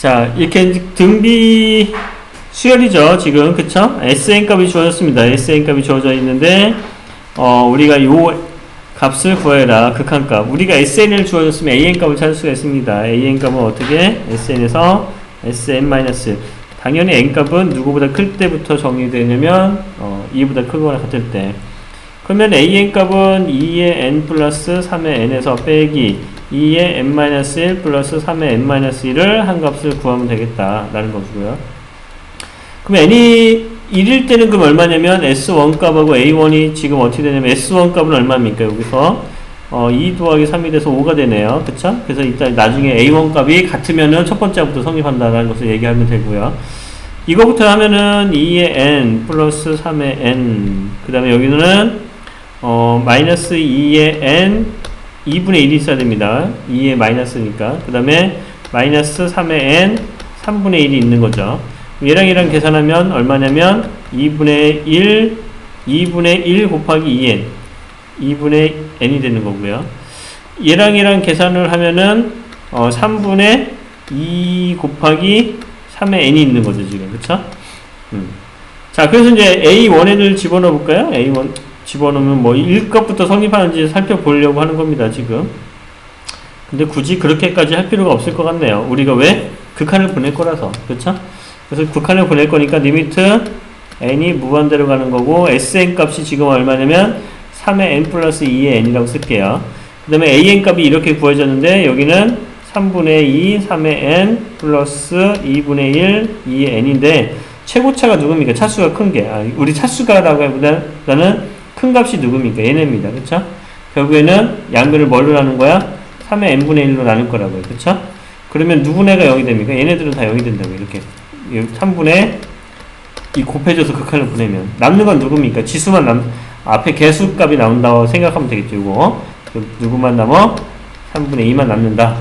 자, 이렇게 등비 수열이죠, 지금. 그쵸? SN 값이 주어졌습니다. SN 값이 주어져 있는데, 어, 우리가 요 값을 구해라. 극한값. 우리가 SN을 주어졌으면 AN 값을 찾을 수가 있습니다. AN 값은 어떻게? SN에서 SN- 당연히 n 값은 누구보다 클 때부터 정의되냐면 어, 2보다 크거나 같을 때 그러면 an 값은 2의 n 플러스 3의 n에서 빼기 2의 n-1 플러스 3의 n-1을 한 값을 구하면 되겠다라는 거고요. 그럼 n이 1일 때는 그럼 얼마냐면 s1 값하고 a1이 지금 어떻게 되냐면 s1 값은 얼마입니까 여기서 어, 2 더하기 3이 돼서 5가 되네요. 그쵸? 그래서 일단 나중에 A1 값이 같으면은 첫 번째 부터 성립한다라는 것을 얘기하면 되고요. 이거부터 하면은 2의 n 플러스 3의 n 그 다음에 여기는 어, 마이너스 2의 n 2분의 1이 있어야 됩니다. 2의 마이너스니까 그 다음에 마이너스 3의 n 3분의 1이 있는 거죠. 얘랑 얘랑 계산하면 얼마냐면 2분의 1 2분의 1 곱하기 2n 2분의 n이 되는 거고요. 얘랑 얘랑 계산을 하면은 어, 3분의 2 곱하기 3의 n이 있는 거죠, 지금. 그쵸? 음. 자, 그래서 이제 A1을 집어넣어 볼까요? A1 집어넣으면 뭐 1값부터 성립하는지 살펴보려고 하는 겁니다, 지금. 근데 굳이 그렇게까지 할 필요가 없을 것 같네요. 우리가 왜? 극한을 보낼 거라서. 그쵸? 그래서 극한을 보낼 거니까 리미트 n이 무한대로 가는 거고 sn 값이 지금 얼마냐면 3의 n 플러스 2의 n이라고 쓸게요. 그 다음에 an 값이 이렇게 구해졌는데 여기는 3분의 2, 3의 n 플러스 2분의 1, 2의 n인데 최고차가 누굽니까? 차수가 큰 게. 아, 우리 차수가라고 하기보다는 큰 값이 누굽니까? 얘네입니다. 그쵸? 결국에는 양변을 뭘로 나눈 거야? 3의 n분의 1로 나눌 거라고요. 그쵸? 그러면 누구네가 0이 됩니까? 얘네들은 다 0이 된다고 이렇게 3분의 이 곱해져서 극한을 보내면 남는 건 누굽니까? 지수만 남 앞에 개수 값이 나온다고 생각하면 되겠죠. 이거 그 누구만 남어? 3분의 2만 남는다.